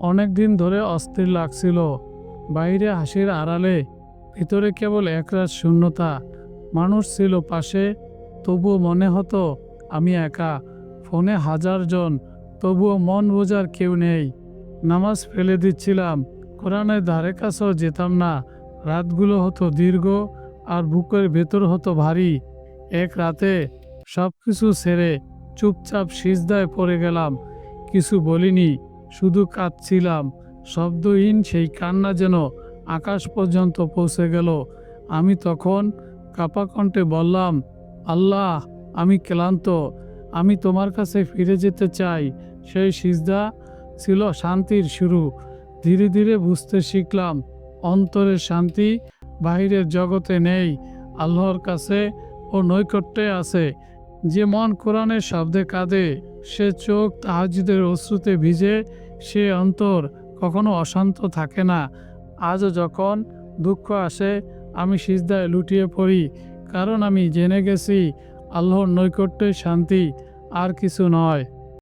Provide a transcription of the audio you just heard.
অনেক দিন ধরে অস্থির লাগছিল। বাইরে হাসির আড়ালে, ভিতরে কেবল একরাত শূন্যতা। মানুষ ছিল পাশে, তবুও মনে হতো, আমি একা, ফোনে হাজার জন, তবুও মন বোঝার কেউ নেই। নামাজ ফেলে দিচ্ছিলাম, কোরআনের ধারে কাছেও যেতাম না। রাতগুলো হতো দীর্ঘ, আর বুকের ভেতর হতো ভারী। এক রাতে সব কিছু ছেড়ে চুপচাপ সিজদায় পড়ে গেলাম। কিছু বলিনি শুধু কাঁদছিলাম। শব্দহীন সেই কান্না যেন আকাশ পর্যন্ত পৌঁছে গেল। আমি তখন কাপা কণ্ঠে বললাম, আল্লাহ, আমি ক্লান্ত। আমি তোমার কাছে ফিরে যেতে চাই। সেই সিজদা ছিল শান্তির শুরু। ধীরে ধীরে বুঝতে শিখলাম অন্তরের শান্তি বাহিরের জগতে নেই। আল্লাহর কাছে ও নৈকট্যে আছে। যে মন কোরআনের শব্দে কাঁদে সে চোখ তাহাজিদের অশ্রুতে ভিজে, সে অন্তর কখনো অশান্ত থাকে না। আজও যখন দুঃখ আসে, আমি সিজদায় লুটিয়ে পড়ি, কারণ আমি জেনে গেছি, আল্লাহর নৈকট্যই শান্তি আর কিছু নয়।